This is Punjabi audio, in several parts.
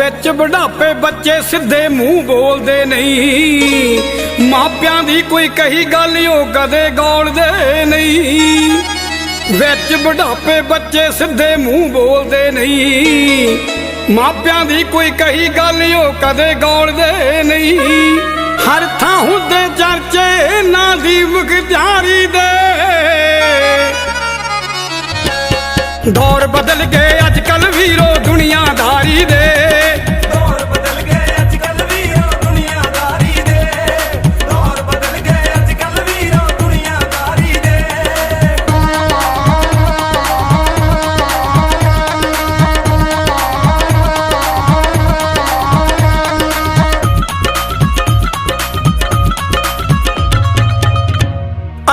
ਵਿੱਚ ਬੁਢਾਪੇ ਬੱਚੇ ਸਿੱਧੇ ਮੂੰਹ ਬੋਲਦੇ ਨਹੀਂ। ਮਾਪਿਆਂ ਦੀ ਕੋਈ ਕਹੀ ਗੱਲ ਉਹ ਕਦੇ ਗੌਲਦੇ ਨਹੀਂ। ਵਿੱਚ ਬੁਢਾਪੇ ਬੱਚੇ ਸਿੱਧੇ ਮੂੰਹ ਬੋਲਦੇ ਨਹੀਂ। ਮਾਪਿਆਂ ਦੀ ਕੋਈ ਕਹੀ ਗੱਲ ਉਹ ਕਦੇ ਗੌਲਦੇ ਨਹੀਂ। ਹਰ ਥਾਂ ਹੁੰਦੇ ਚਰਚੇ ਨਾ ਦੀ ਮੁਖਤਿਆਰੀ ਦੇ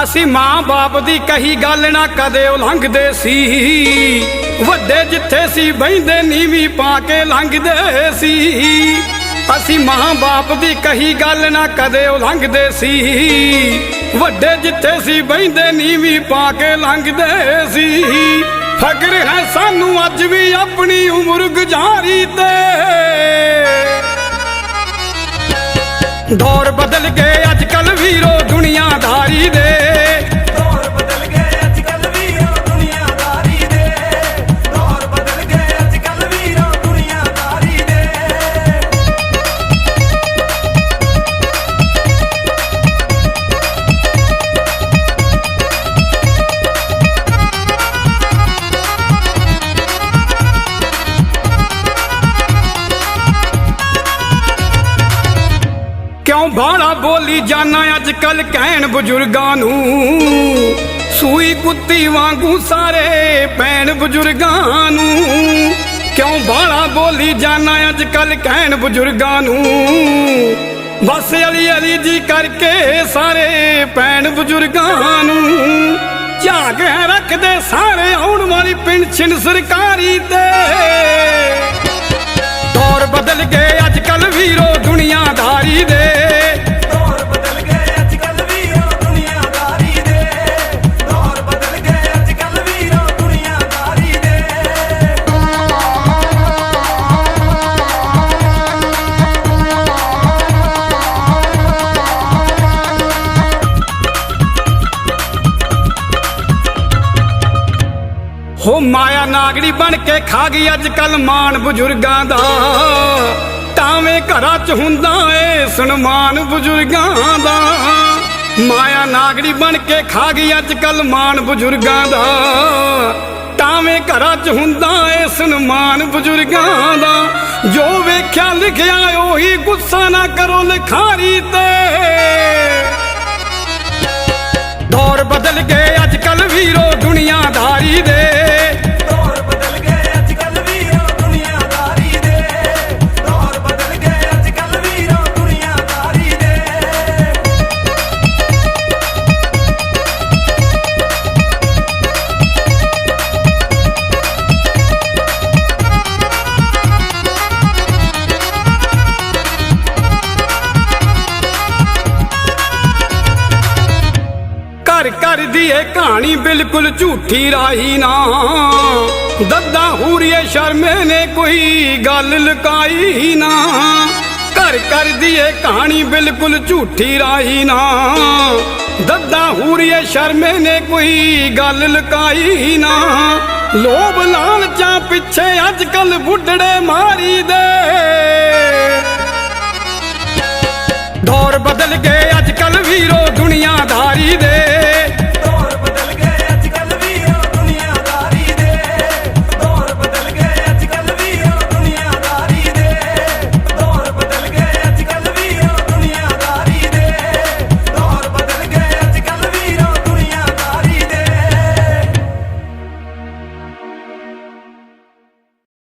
ਅਸੀਂ ਮਾਂ-ਬਾਪ ਦੀ ਕਹੀ ਗੱਲ ਨਾ ਕਦੇ ਉਲੰਘਦੇ ਸੀ। ਵੱਡੇ ਜਿੱਥੇ ਸੀ, ਬਹਿੰਦੇ ਨੀਵੀਂ ਪਾ ਕੇ ਲੰਘਦੇ ਸੀ। ਅਸੀਂ ਮਾਂ-ਬਾਪ ਦੀ ਕਹੀ ਗੱਲ ਨਾ ਕਦੇ ਉਲੰਘਦੇ ਸੀ। ਵੱਡੇ ਜਿੱਥੇ ਸੀ, ਬਹਿੰਦੇ ਨੀਵੀਂ ਪਾ ਕੇ ਲੰਘਦੇ ਸੀ। ਫਕਰ ਹੈ ਸਾਨੂੰ ਅੱਜ ਵੀ ਆਪਣੀ ਉਮਰ ਗੁਜ਼ਾਰੀ ਤੇ। ਦੌਰ ਬਦਲ ਗਏ ਅੱਜ ਕੱਲ ਵੀਰੋ ਦੁਨੀਆਦਾਰੀ ਦੇ। ਕਿਉਂ ਬਾਲਾ ਬੋਲੀ ਜਾਣਾ ਅੱਜ ਕੱਲ ਕਹਿਣ ਬਜ਼ੁਰਗਾਂ ਨੂੰ? ਸੂਈ ਕੁੱਤੀ ਵਾਂਗੂ ਸਾਰੇ ਪੈਣ ਬਜ਼ੁਰਗਾਂ ਨੂੰ। ਕਿਉਂ ਬਾਲਾ ਬੋਲੀ ਜਾਣਾ ਅੱਜ ਕੱਲ ਕਹਿਣ ਬਜ਼ੁਰਗਾਂ ਨੂੰ? ਬਸ ਅਲੀ ਅਲੀ ਜੀ ਕਰਕੇ ਸਾਰੇ ਪੈਣ ਬਜ਼ੁਰਗਾਂ ਨੂੰ। ਝਾਗ ਹੈ ਰੱਖਦੇ ਸਾਰੇ, ਆਉਣ ਵਾਲੀ ਪੈਨਸ਼ਨ ਸਰਕਾਰੀ ਤੇ। ਦੌਰ ਬਦਲ ਗਏ ਅੱਜ ਕੱਲ ਵੀਰੋ। ਹੋ ਮਾਇਆ ਨਾਗੜੀ ਬਣ ਕੇ ਖਾ ਗਈ ਅੱਜ ਕੱਲ ਮਾਨ ਬਜ਼ੁਰਗਾਂ ਦਾ। ਤਾਵੇਂ ਘਰਾਂ 'ਚ ਹੁੰਦਾ ਏ ਸਨਮਾਨ ਬਜ਼ੁਰਗਾਂ ਦਾ। ਮਾਇਆ ਨਾਗੜੀ ਬਣ ਕੇ ਖਾ ਗਈ ਅੱਜ ਕੱਲ ਮਾਨ ਬਜ਼ੁਰਗਾਂ ਦਾ। ਤਾਵੇਂ ਘਰਾਂ 'ਚ ਹੁੰਦਾ ਏ ਸਨਮਾਨ ਬਜ਼ੁਰਗਾਂ ਦਾ। ਜੋ ਵੇਖਿਆ ਲਿਖਿਆ ਉਹੀ ਗੁੱਸਾ ਨਾ ਕਰੋ ਲਿਖਾਰੀ ਤੇ। ਦੌਰ ਬਦਲ ਗਏ ਘਰ ਘਰ ਦੀ ਇਹ ਕਹਾਣੀ ਬਿਲਕੁਲ ਝੂਠੀ ਰਾਹੀ ਨਾ। ਦੱਦਾ ਹੂਰੀਏ ਸ਼ਰਮੇ ਨੇ ਕੋਈ ਗੱਲ ਲੁਕਾਈ ਨਾ। ਘਰ ਘਰ ਦੀ ਇਹ ਕਹਾਣੀ ਬਿਲਕੁਲ ਝੂਠੀ ਰਾਹੀ ਨਾ। ਦੱਦਾ ਹੂਰੀਏ ਸ਼ਰਮੇ ਨੇ ਕੋਈ ਗੱਲ ਲੁਕਾਈ ਨਾ। ਲੋਭ ਲਾਲਚਾਂ ਪਿੱਛੇ ਅੱਜ ਕੱਲ ਬੁੱਢੜੇ ਮਾਰੀ ਦੇ।